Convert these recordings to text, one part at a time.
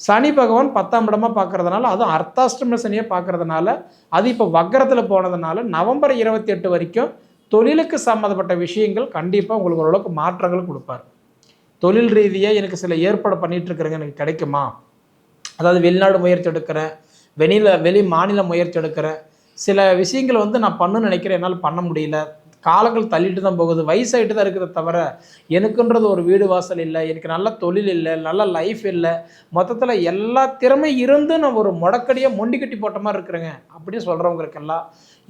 சனி பகவான் பத்தாம் இடமா பார்க்கறதுனால அதுவும் அர்த்தாஷ்டம சனியை பார்க்கறதுனால அது இப்போ வக்கரத்தில் போனதுனால நவம்பர் இருபத்தி எட்டு வரைக்கும் தொழிலுக்கு சம்மந்தப்பட்ட விஷயங்கள் கண்டிப்பாக உங்களுக்கு ஓரளவுக்கு மாற்றங்கள் கொடுப்பார். தொழில் ரீதியாக எனக்கு சில ஏற்பாடு பண்ணிட்டு இருக்கிறேங்க எனக்கு கிடைக்குமா? அதாவது வெளிநாடு முயற்சி எடுக்கிறேன் வெளியில் வெளி மாநில முயற்சி எடுக்கிறேன் சில விஷயங்கள் வந்து நான் பண்ணணும்னு நினைக்கிறேன். என்னால் பண்ண முடியல. காலங்கள் தள்ளிட்டு தான் போகுது. வயசாகிட்டு தான் இருக்கிறத தவிர எனக்குன்றது ஒரு வீடு வாசல் இல்லை எனக்கு நல்ல தொழில் இல்லை நல்ல லைஃப் இல்லை. மொத்தத்தில் எல்லா திறமை இருந்து நான் ஒரு முடக்கடியாக மொண்டி கட்டி போட்ட மாதிரி இருக்கிறேங்க. அப்படின்னு சொல்கிறவங்களுக்கெல்லாம்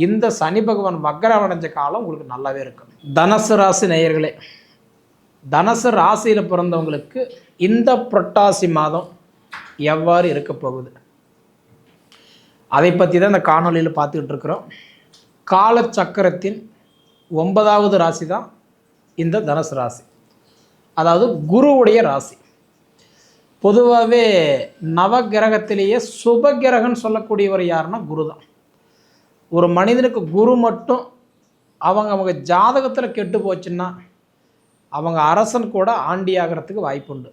இந்த சனி பகவான் வக்கரம் அடைஞ்ச காலம் உங்களுக்கு நல்லாவே இருக்கும். தனசு ராசி நேயர்களே தனசு ராசியில் பிறந்தவங்களுக்கு இந்த புரட்டாசி மாதம் எவ்வாறு இருக்க போகுது? அதை பற்றி தான் இந்த காணொளியில் பார்த்துக்கிட்டு இருக்கிறோம். காலச்சக்கரத்தின் ஒன்பதாவது ராசி தான் இந்த தனுசு ராசி. அதாவது குருவுடைய ராசி. பொதுவாகவே நவகிரகத்திலேயே சுபகிரகன்னு சொல்லக்கூடியவர் யாருன்னா குரு தான் ஒரு மனிதனுக்கு குரு மட்டும் அவங்க அவங்க ஜாதகத்தில் கெட்டு போச்சுன்னா அவங்க அரசன் கூட ஆண்டி ஆகிறதுக்கு வாய்ப்புண்டு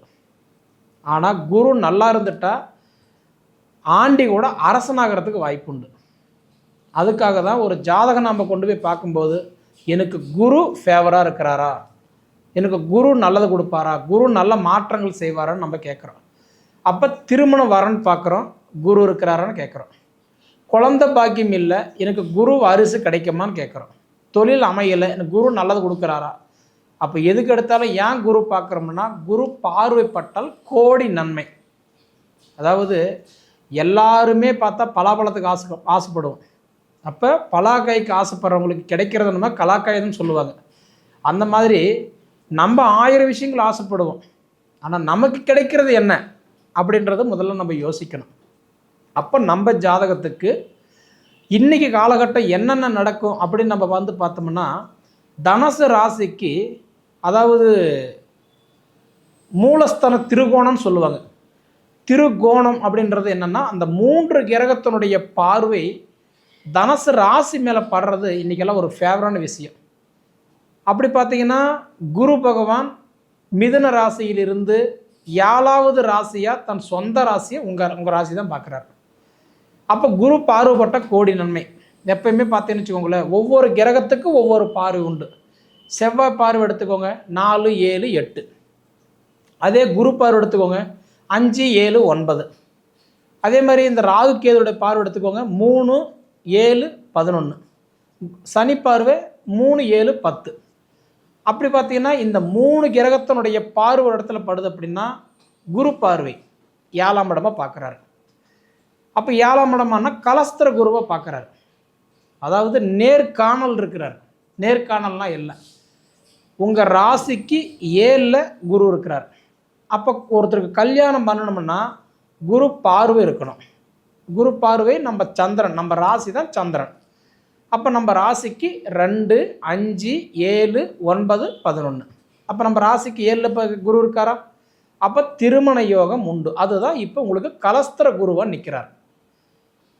ஆனால் குரு நல்லா இருந்துட்டா ஆண்டி கூட அரசனாகிறதுக்கு வாய்ப்புண்டு அதுக்காக தான் ஒரு ஜாதகம் நம்ம கொண்டு போய் பார்க்கும்போது எனக்கு குரு ஃபேவராக இருக்கிறாரா? எனக்கு குரு நல்லது கொடுப்பாரா? குரு நல்ல மாற்றங்கள் செய்வாரான்னு நம்ம கேட்குறோம். அப்போ திருமணம் வரன்னு பார்க்குறோம். குரு இருக்கிறாரான்னு கேட்குறோம். குழந்த பாக்கியம் இல்லை. எனக்கு குரு வாரிசு கிடைக்குமான்னு கேட்குறோம். தொழில் அமையலை. எனக்கு குரு நல்லது கொடுக்குறாரா? அப்போ எதுக்கு எடுத்தாலும் ஏன் குரு பார்க்குறோம்னா குரு பார்வைப்பட்டால் கோடி நன்மை. அதாவது எல்லாருமே பார்த்தா பலாபலத்துக்கு ஆசை ஆசைப்படுவோம். அப்போ பலாக்காய்க்கு ஆசைப்படுறவங்களுக்கு கிடைக்கிறது நம்ம கலாக்காய்னு சொல்லுவாங்க. அந்த மாதிரி நம்ம ஆயிரம் விஷயங்கள் ஆசைப்படுவோம். ஆனால் நமக்கு கிடைக்கிறது என்ன? அப்படின்றத முதல்ல நம்ம யோசிக்கணும். அப்போ நம்ம ஜாதகத்துக்கு இன்றைக்கி காலகட்டம் என்னென்ன நடக்கும் அப்படின்னு நம்ம வந்து பார்த்தோம்னா தனுசு ராசிக்கு அதாவது மூலஸ்தன திருகோணம்னு சொல்லுவாங்க. திருகோணம் அப்படின்றது என்னன்னா அந்த மூன்று கிரகத்தினுடைய பார்வை தனசு ராசி மேலே படுறது இன்றைக்கெல்லாம் ஒரு ஃபேவரான விஷயம். அப்படி பார்த்தீங்கன்னா குரு பகவான் மிதுன ராசியிலிருந்து ஏழாவது ராசியாக தன் சொந்த ராசியை உங்கள் உங்கள் ராசி தான் பார்க்குறாரு அப்போ குரு பார்வைப்பட்ட கோடி நன்மை. எப்பயுமே பார்த்தீங்கன்னு வச்சுக்கோங்களேன் ஒவ்வொரு கிரகத்துக்கும் ஒவ்வொரு பார்வை உண்டு. செவ்வாய் பார்வை எடுத்துக்கோங்க நாலு ஏழு எட்டு. அதே குரு பார்வை எடுத்துக்கோங்க அஞ்சு ஏழு ஒன்பது. அதே மாதிரி இந்த ராகு கேதுடைய பார்வை எடுத்துக்கோங்க மூணு ஏழு பதினொன்று சனி பார்வை மூணு ஏழு பத்து. அப்படி பார்த்தீங்கன்னா இந்த மூணு கிரகத்தினுடைய பார்வை ஒரு இடத்துல படுது அப்படின்னா குரு பார்வை ஏழாம் இடமா பார்க்குறாரு. அப்போ ஏழாம் இடமானா கலஸ்திர குருவை பார்க்குறாரு. அதாவது நேர்காணல் இருக்கிறார். நேர்காணல்லாம் இல்லை. உங்கள் ராசிக்கு ஏழில் குரு இருக்கிறார். அப்போ ஒருத்தருக்கு கல்யாணம் பண்ணணும்னா குரு பார்வை இருக்கணும். குரு பார்வை நம்ம சந்திரன் நம்ம ராசி தான் சந்திரன். அப்போ நம்ம ராசிக்கு ரெண்டு அஞ்சு ஏழு ஒன்பது பதினொன்று அப்போ நம்ம ராசிக்கு ஏழில் இப்போ குரு இருக்காரா? அப்போ திருமண யோகம் உண்டு. அதுதான் இப்போ உங்களுக்கு கலஸ்திர குருவாக நிற்கிறார்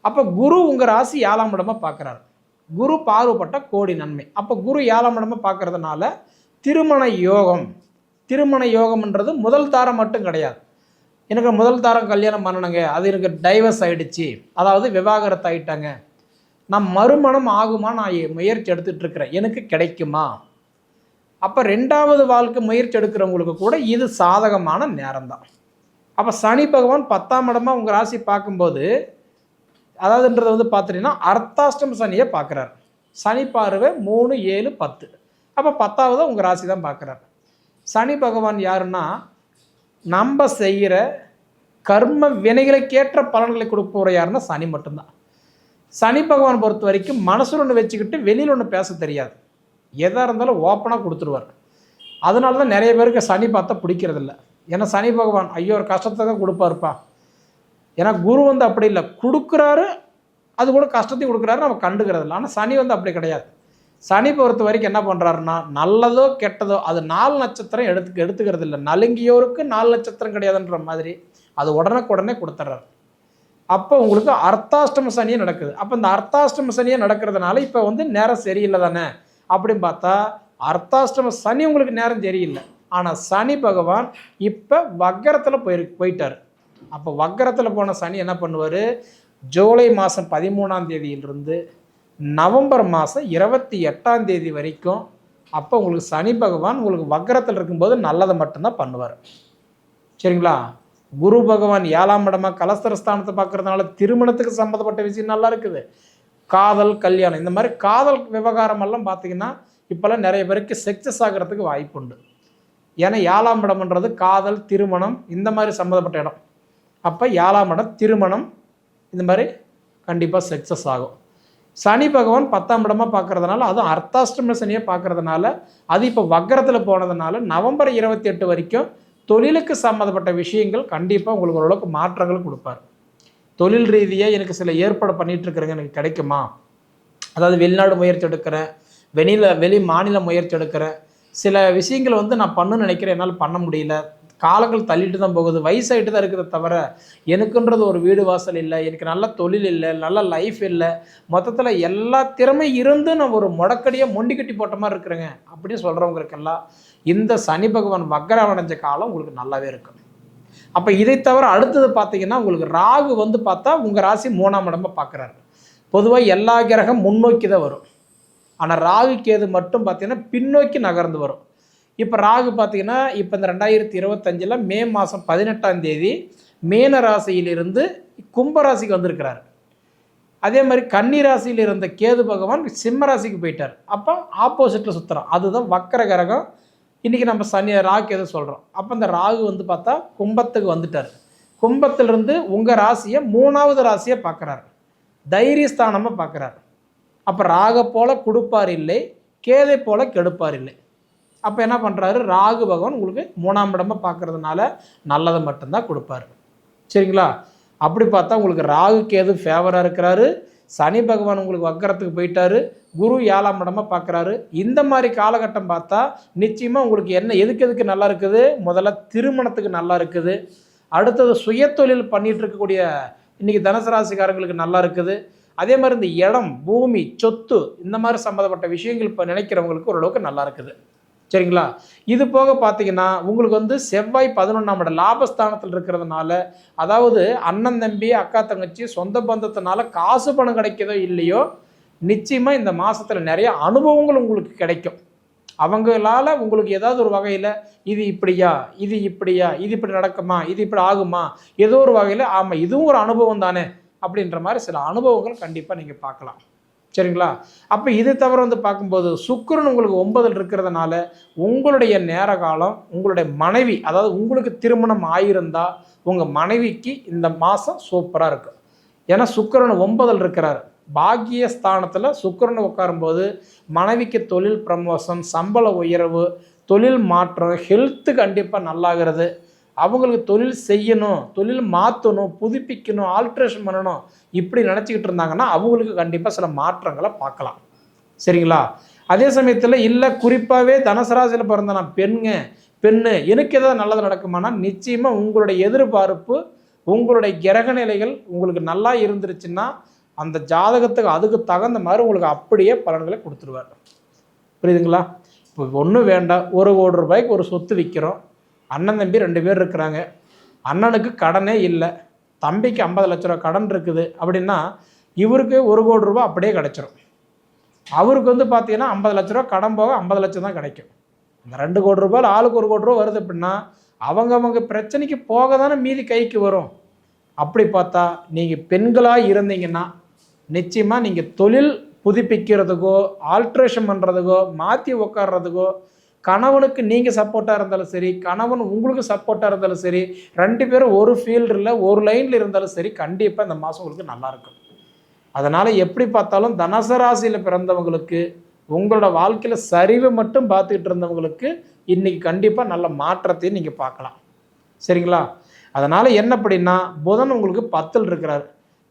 அப்போ குரு உங்கள் ராசி ஏழாம் இடமாக பார்க்குறாரு குரு பார்வைப்பட்ட கோடி நன்மை. அப்போ குரு ஏழாம் இடமாக பார்க்கறதுனால திருமண யோகம் திருமண யோகம்ன்றது முதல் தாரம் மட்டும் கிடையாது. எனக்கு முதல் தாரம் கல்யாணம் பண்ணணுங்க. அது எனக்கு டைவர்ஸ் ஆகிடுச்சு அதாவது விவாகரத்து ஆகிட்டாங்க நான் மறுமணம் ஆகுமா? நான் முயற்சி எடுத்துட்ருக்கிறேன் எனக்கு கிடைக்குமா? அப்போ ரெண்டாவது வாழ்க்கை முயற்சி எடுக்கிறவங்களுக்கு கூட இது சாதகமான நேரம்தான். அப்போ சனி பகவான் பத்தாம் இடமா உங்கள் ராசி பார்க்கும்போது அதாவதுன்றது வந்து பார்த்துட்டீங்கன்னா அர்த்தாஷ்டம சனியை பார்க்குறாரு. சனி பார்வை மூணு ஏழு பத்து. அப்போ பத்தாவது உங்கள் ராசி தான் பார்க்குறாரு. சனி பகவான் யாருன்னா நம்ம செய்கிற கர்ம வினைகளுக்கேற்ற பலன்களை கொடுப்பவர் யாருன்னா சனி மட்டும்தான். சனி பகவான் பொறுத்த வரைக்கும் மனசில் ஒன்று வச்சுக்கிட்டு வெளியில் ஒன்று பேச தெரியாது. எதாக இருந்தாலும் ஓப்பனாக கொடுத்துருவார். அதனால தான் நிறைய பேருக்கு சனி பார்த்தா பிடிக்கிறதில்ல. ஏன்னா சனி பகவான் ஐயோ ஒரு கஷ்டத்தை தான் கொடுப்பாருப்பா. ஏன்னா குரு வந்து அப்படி இல்லை. கொடுக்குறாரு அது கூட கஷ்டத்தையும் கொடுக்குறாரு நம்ம கண்டுக்கிறது இல்லை ஆனால் சனி வந்து அப்படி கிடையாது. சனி பொறுத்த வரைக்கும் என்ன பண்ணுறாருன்னா நல்லதோ கெட்டதோ அது நாலு நட்சத்திரம் எடுத்து எடுத்துக்கிறது இல்லை நலுங்கியோருக்கு நாலு நட்சத்திரம் கிடையாதுன்ற மாதிரி அது உடனுக்குடனே கொடுத்துட்றாரு அப்போ உங்களுக்கு அர்த்தாஷ்டம சனியே நடக்குது. அப்போ இந்த அர்த்தாஷ்டம சனியே நடக்கிறதுனால இப்போ வந்து நேரம் சரியில்லை தானே? அப்படின்னு பார்த்தா அர்த்தாஷ்டம சனி உங்களுக்கு நேரம் சரியில்லை. ஆனால் சனி பகவான் இப்போ வக்கரத்தில் போயிரு போயிட்டார். அப்போ வக்கரத்தில் போன சனி என்ன பண்ணுவார்? ஜூலை மாதம் பதிமூணாம் தேதியிலிருந்து நவம்பர் மாதம் இருபத்தி எட்டாம் தேதி வரைக்கும் அப்போ உங்களுக்கு சனி பகவான் உங்களுக்கு வக்கரத்தில் இருக்கும்போது நல்லதை மட்டும்தான் பண்ணுவார். சரிங்களா? குரு பகவான் ஏழாம் இடமா கலஸ்தரஸ்தானத்தை பார்க்குறதுனால திருமணத்துக்கு சம்மந்தப்பட்ட விஷயம் நல்லா இருக்குது. காதல் கல்யாணம் இந்த மாதிரி காதல் விவகாரமெல்லாம் பார்த்தீங்கன்னா இப்போல்லாம் நிறைய பேருக்கு சக்ஸஸ் ஆகிறதுக்கு வாய்ப்பு உண்டு. ஏன்னா ஏழாம் இடம்ன்றது காதல் திருமணம் இந்த மாதிரி சம்மந்தப்பட்ட இடம். அப்போ ஏழாம் இடம் திருமணம் இந்த மாதிரி கண்டிப்பாக சக்ஸஸ் ஆகும். சனி பகவான் பத்தாம் இடமா பார்க்கறதுனால அதுவும் அர்த்தாஷ்டம சனியை பார்க்கறதுனால அது இப்போ வக்கரத்தில் போனதுனால நவம்பர் இருபத்தி எட்டு வரைக்கும் தொழிலுக்கு சம்மந்தப்பட்ட விஷயங்கள் கண்டிப்பாக உங்களுக்கு ஓரளவுக்கு மாற்றங்கள் கொடுப்பார். தொழில் ரீதியாக எனக்கு சில ஏற்பாடு பண்ணிட்டு இருக்கிறேங்க எனக்கு கிடைக்குமா? அதாவது வெளிநாடு முயற்சி எடுக்கிறேன் வெளியில் வெளி மாநில முயற்சி எடுக்கிறேன் சில விஷயங்கள் வந்து நான் பண்ணணும்னு நினைக்கிறேன். என்னால் பண்ண முடியல. காலங்கள் தள்ளிட்டு தான் போகுது. வயசாகிட்டு தான் இருக்கிறத தவிர எனக்குன்றது ஒரு வீடு வாசல் இல்லை எனக்கு நல்ல தொழில் இல்லை நல்ல லைஃப் இல்லை. மொத்தத்தில் எல்லா திறமை இருந்து நான் ஒரு முடக்கடியாக மொண்டி கட்டி போட்ட மாதிரி இருக்கிறேங்க. அப்படின்னு சொல்கிறவங்களுக்கெல்லாம் இந்த சனி பகவான் மக்கரம் அடைஞ்ச காலம் உங்களுக்கு நல்லாவே இருக்கும். அப்போ இதை தவிர அடுத்தது பார்த்தீங்கன்னா உங்களுக்கு ராகு வந்து பார்த்தா உங்கள் ராசி மூணாம் இடமா பார்க்குறாரு. பொதுவாக எல்லா கிரகம் முன்னோக்கி தான் வரும். ஆனால் ராகு கேது மட்டும் பார்த்தீங்கன்னா பின்னோக்கி நகர்ந்து வரும். இப்போ ராகு பார்த்தீங்கன்னா இப்போ இந்த ரெண்டாயிரத்தி இருபத்தஞ்சில் மே மாதம் பதினெட்டாம் தேதி மேன ராசியிலிருந்து கும்பராசிக்கு வந்திருக்கிறார். அதே மாதிரி கன்னி ராசியில் இருந்த கேது பகவான் சிம்ம ராசிக்கு போயிட்டார். அப்போ ஆப்போசிட்டில் சுற்றுறோம் அதுதான் வக்கர கிரகம். இன்றைக்கி நம்ம சனி ராகு எதுவும் சொல்கிறோம் அப்போ இந்த ராகு வந்து பார்த்தா கும்பத்துக்கு வந்துட்டார். கும்பத்திலிருந்து உங்கள் ராசியை மூணாவது ராசியை பார்க்குறாரு. தைரியஸ்தானமாக பார்க்குறாரு. அப்போ ராக போல கொடுப்பார் இல்லை கேதை போல கெடுப்பார் இல்லை. அப்போ என்ன பண்ணுறாரு ராகு பகவான் உங்களுக்கு மூணாம் இடமாக பார்க்கறதுனால நல்லதை மட்டும்தான் கொடுப்பாரு. சரிங்களா? அப்படி பார்த்தா உங்களுக்கு ராகு கேது ஃபேவராக இருக்கிறாரு. சனி பகவான் உங்களுக்கு வக்கரத்துக்கு போயிட்டாரு. குரு ஏழாம் இடமா பார்க்குறாரு இந்த மாதிரி காலகட்டம் பார்த்தா நிச்சயமாக உங்களுக்கு என்ன எதுக்கு எதுக்கு நல்லா இருக்குது? முதல்ல திருமணத்துக்கு நல்லா இருக்குது. அடுத்தது சுயத்தொழில் பண்ணிட்டு இருக்கக்கூடிய இன்னைக்கு தனுசு ராசிக்காரங்களுக்கு நல்லா இருக்குது. அதே மாதிரி இந்த இடம் பூமி சொத்து இந்த மாதிரி சம்மந்தப்பட்ட விஷயங்கள் இப்போ நினைக்கிறவங்களுக்கு ஓரளவுக்கு நல்லா இருக்குது. சரிங்களா? இது போக பார்த்தீங்கன்னா உங்களுக்கு வந்து செவ்வாய் பதினொன்றாம் இடம் லாபஸ்தானத்தில் இருக்கிறதுனால அதாவது அண்ணன் தம்பி அக்கா தங்கச்சி சொந்த பந்தத்தினால காசு பணம் கிடைக்கிதோ இல்லையோ நிச்சயமாக இந்த மாதத்தில் நிறைய அனுபவங்கள் உங்களுக்கு கிடைக்கும். அவங்களால உங்களுக்கு ஏதாவது ஒரு வகையில் இது இப்படியா இது இப்படியா இது இப்படி நடக்குமா இது இப்படி ஆகுமா ஏதோ ஒரு வகையில் ஆமாம் இதுவும் ஒரு அனுபவம் தானே அப்படின்ற மாதிரி சில அனுபவங்கள் கண்டிப்பாக நீங்கள் பார்க்கலாம். சரிங்களா? அப்போ இது தவிர வந்து பார்க்கும்போது சுக்கரன் உங்களுக்கு ஒன்பதில் இருக்கிறதுனால உங்களுடைய நேர காலம் உங்களுடைய மனைவி அதாவது உங்களுக்கு திருமணம் ஆயிருந்தால் உங்கள் மனைவிக்கு இந்த மாதம் சூப்பராக இருக்கும். ஏன்னா சுக்கரன் ஒன்பதில் இருக்கிறார். பாக்கிய ஸ்தானத்தில் சுக்கரன் உட்காரும்போது மனைவிக்கு தொழில் ப்ரமோஷன் சம்பள உயர்வு தொழில் மாற்றம் ஹெல்த்து கண்டிப்பாக நல்லாகிறது. அவங்களுக்கு தொழில் செய்யணும் தொழில் மாற்றணும் புதுப்பிக்கணும் ஆல்ட்ரேஷன் பண்ணணும் இப்படி நினச்சிக்கிட்டு இருந்தாங்கன்னா அவங்களுக்கு கண்டிப்பாக சில மாற்றங்களை பார்க்கலாம். சரிங்களா? அதே சமயத்தில் இல்லை குறிப்பாகவே தனசராசியில் பிறந்த நான் பெண்ணுங்க பெண்ணு எனக்கு எதாவது நல்லது நடக்குமானா நிச்சயமாக உங்களுடைய எதிர்பார்ப்பு உங்களுடைய கிரக நிலைகள் உங்களுக்கு நல்லா இருந்துருச்சுன்னா அந்த ஜாதகத்துக்கு அதுக்கு தகுந்த மாதிரி உங்களுக்கு அப்படியே பலன்களை கொடுத்துருவார். புரியுதுங்களா? இப்போ ஒன்றும் வேண்டாம். ஒரு கோடி ரூபாய்க்கு ஒரு சொத்து விற்கிறோம் அண்ணன் தம்பி ரெண்டு பேர் இருக்கிறாங்க. அண்ணனுக்கு கடனே இல்லை. தம்பிக்கு ஐம்பது லட்ச ரூபா கடன் இருக்குது அப்படின்னா இவருக்கு ஒரு கோடி ரூபா அப்படியே கிடச்சிரும். அவருக்கு வந்து பார்த்தீங்கன்னா ஐம்பது லட்ச ரூபா கடன் போக ஐம்பது லட்சம் தான் கிடைக்கும். அந்த ரெண்டு கோடி ரூபாயில் ஆளுக்கு ஒரு கோடி ரூபா வருது அப்படின்னா அவங்க அவங்க பிரச்சனைக்கு போக தானே மீதி கைக்கு வரும். அப்படி பார்த்தா நீங்கள் பெண்களாக இருந்தீங்கன்னா நிச்சயமாக நீங்கள் தொழில் புதுப்பிக்கிறதுக்கோ ஆல்ட்ரேஷன் பண்ணுறதுக்கோ மாற்றி உட்கார்றதுக்கோ கணவனுக்கு நீங்கள் சப்போர்ட்டாக இருந்தாலும் சரி கணவன் உங்களுக்கு சப்போர்ட்டாக இருந்தாலும் சரி ரெண்டு பேரும் ஒரு ஃபீல்டில் ஒரு லைனில் இருந்தாலும் சரி கண்டிப்பாக இந்த மாதம் உங்களுக்கு நல்லாயிருக்கும் அதனால் எப்படி பார்த்தாலும் தனசராசியில் பிறந்தவங்களுக்கு உங்களோட வாழ்க்கையில் சரிவை மட்டும் பார்த்துக்கிட்டு இருந்தவங்களுக்கு இன்றைக்கி கண்டிப்பாக நல்ல மாற்றத்தையும் நீங்கள் பார்க்கலாம். சரிங்களா? அதனால் என்ன அப்படின்னா புதன் உங்களுக்கு பத்தில் இருக்கிறார்.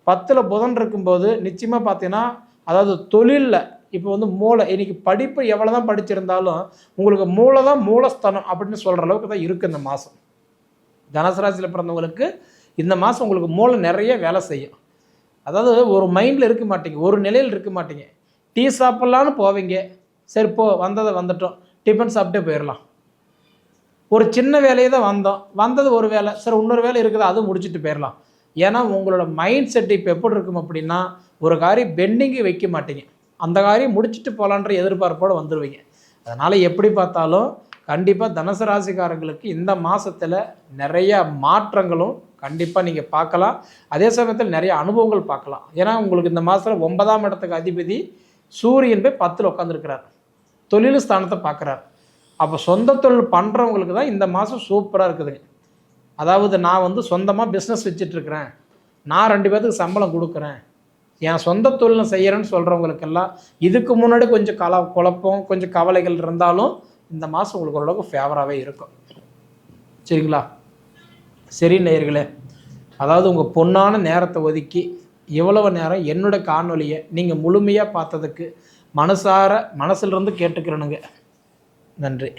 பத்தில் புதன் இருக்கும்போது நிச்சயமாக பார்த்தீங்கன்னா அதாவது தொழிலில் இப்போ வந்து மூளை இன்னைக்கு படிப்பு எவ்வளோ தான் படிச்சிருந்தாலும் உங்களுக்கு மூளை தான் மூலஸ்தானம் அப்படின்னு சொல்கிற அளவுக்கு தான் இருக்குது இந்த மாதம் தனசராசியில் பிறந்தவங்களுக்கு இந்த மாதம் உங்களுக்கு மூளை நிறைய வேலை செய்யும். அதாவது ஒரு மைண்டில் இருக்க மாட்டீங்க ஒரு நிலையில் இருக்க மாட்டீங்க. டீ சாப்பிட்லான்னு போவீங்க. சரி போ வந்ததை வந்துட்டோம். டிஃபன் சாப்பிட்டே போயிடலாம் ஒரு சின்ன வேலையை தான் வந்தோம். வந்தது ஒரு வேலை சரி இன்னொரு வேலை இருக்குது? அது முடிச்சுட்டு போயிடலாம் ஏன்னா உங்களோட மைண்ட் செட் இப்போ எப்படி இருக்கும் அப்படின்னா ஒரு காரியம் பெண்டிங்கு வைக்க மாட்டீங்க. அந்த காரியம் முடிச்சுட்டு போகலான்ற எதிர்பார்ப்போடு வந்துடுவீங்க அதனால் எப்படி பார்த்தாலும் கண்டிப்பாக தனுசு ராசிக்காரங்களுக்கு இந்த மாதத்தில் நிறைய மாற்றங்களும் கண்டிப்பாக நீங்கள் பார்க்கலாம். அதே சமயத்தில் நிறைய அனுபவங்கள் பார்க்கலாம். ஏன்னா உங்களுக்கு இந்த மாதத்தில் ஒன்பதாம் இடத்துக்கு அதிபதி சூரியன் போய் பத்தில் உட்காந்துருக்கிறார் தொழில் ஸ்தானத்தை பார்க்குறார். அப்போ சொந்த தொழில் பண்ணுறவங்களுக்கு தான் இந்த மாதம் சூப்பராக இருக்குதுங்க. அதாவது நான் வந்து சொந்தமாக பிஸ்னஸ் வச்சிட்ருக்கிறேன் நான் ரெண்டு பேர்த்துக்கு சம்பளம் கொடுக்குறேன். என் சொந்த தொழில் செய்கிறேன்னு சொல்கிறவங்களுக்கெல்லாம் இதுக்கு முன்னாடி கொஞ்சம் கல குழப்பம் கொஞ்சம் கவலைகள் இருந்தாலும் இந்த மாதம் உங்களுக்கு ஓரளவுக்கு ஃபேவராகவே இருக்கும். சரிங்களா? சரி நேயர்களே அதாவது உங்கள் பொண்ணான நேரத்தை ஒதுக்கி இவ்வளவு நேரம் என்னோட காணொலியை நீங்கள் முழுமையாக பார்த்ததுக்கு மனசார மனசுலேருந்து கேட்டுக்கிறனுங்க. நன்றி.